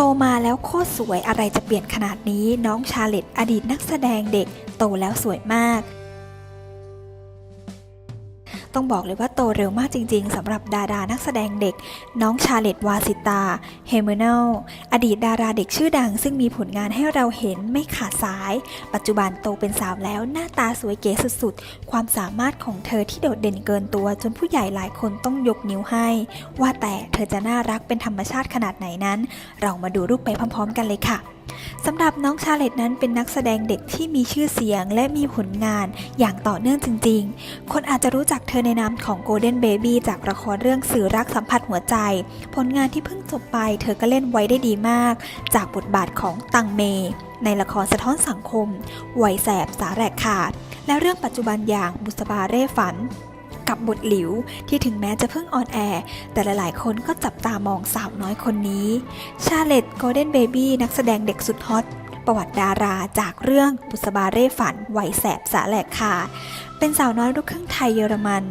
โตมาแล้วโคตรสวยอะไรจะเปลี่ยนขนาดนี้น้องชาเลตอดีตนักแสดงเด็ก โตแล้วสวยมาก ต้องบอกเลยว่าโตเร็วมากจริง ๆสำหรับดารานักแสดงเด็ก น้องชาเลตวาสิตา เฮเมเนล อดีตดาราเด็กชื่อดัง ซึ่งมีผลงานให้เราเห็นไม่ขาดสาย ปัจจุบันโตเป็นสาวแล้วหน้าตาสวยเก๋สุดๆ ความสามารถของเธอที่โดดเด่นเกินตัว จนผู้ใหญ่หลายคนต้องยกนิ้วให้ ว่าแต่เธอจะน่ารักเป็นธรรมชาติขนาดไหนนั้น เรามาดูรูปไปพร้อม ๆ กันเลยค่ะ สำหรับน้องชาเลตนั้นเป็นนักแสดงเด็กที่มีชื่อเสียงและมีผลงานอย่างต่อเนื่องจริง ๆ คนอาจจะรู้จักเธอในนามของ Golden Baby จากละครเรื่องสื่อรักสัมผัสหัวใจ ผลงานที่เพิ่งจบไปเธอก็เล่นไว้ได้ดีมาก จากบทบาทของตังเม ในละครสะท้อนสังคมไหวยแสบสาแหลกขาด และเรื่องปัจจุบันอย่างบุษบาเร่ฝัน กับบทหลิว ที่ถึงแม้จะเพิ่งออนแอร์ แต่หลายๆ คนก็จับตามองสาวน้อยคนนี้ ชาเลตโกลเด้นเบบี้นักแสดงเด็กสุดฮอตประวัติดาราจากเรื่องบุษบาเร่ฝันไหวแสบสาแหลกขาดเป็นสาวน้อยลูกครึ่งไทยเยอรมัน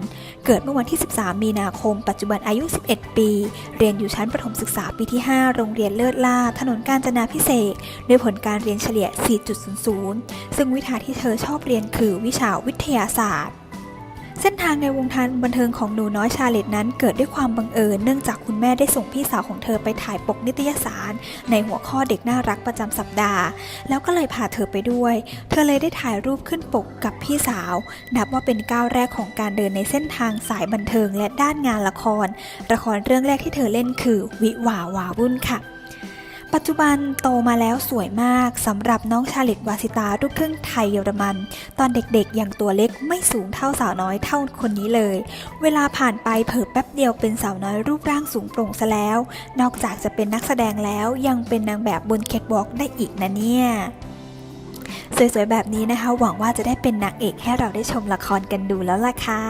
เกิดเมื่อวันที่ 13 มีนาคม ปัจจุบันอายุ 11 ปี เรียนอยู่ชั้นประถมศึกษาปีที่ 5 โรงเรียนเลิศล่า ถนนกาญจนาพิเศษ ด้วยผลการเรียนเฉลี่ย 4.00 ซึ่งวิชาที่เธอชอบเรียนคือวิชาวิทยาศาสตร์ เส้นทางในวงการบันเทิงของหนูน้อยชาเลตนั้นเกิดด้วยความบังเอิญเนื่องจากคุณแม่ได้ส่งพี่สาวของเธอไปถ่ายปกนิตยสาร ในหัวข้อเด็กน่ารักประจำสัปดาห์ แล้วก็เลยพาเธอไปด้วย เธอเลยได้ถ่ายรูปขึ้นปกกับพี่สาว นับว่าเป็นก้าวแรกของการเดินในเส้นทางสายบันเทิงและด้านงานละคร ละครเรื่องแรกที่เธอเล่นคือ วิหวาวาวุ่นค่ะ ปัจจุบันโตมาแล้วสวยมากสำหรับน้องชาลิตวาสิตาลูกครึ่งไทยเยอรมัน ตอนเด็กๆอยังตัวเล็กไม่สูงเท่าสาวน้อยเท่าคนนี้เลย เวลาผ่านไปเผิ่แป๊บเดียวเป็นสาวน้อยรูปร่างสูงโปร่งซะแล้ว นอกจากจะเป็นนักแสดงแล้วยังเป็นนางแบบบนแคทวอล์กได้อีกนะเนี่ยสวยๆแบบนี้นะคะ หวังว่าจะได้เป็นนางเอกให้เราได้ชมละครกันดูแล้วล่ะค่ะ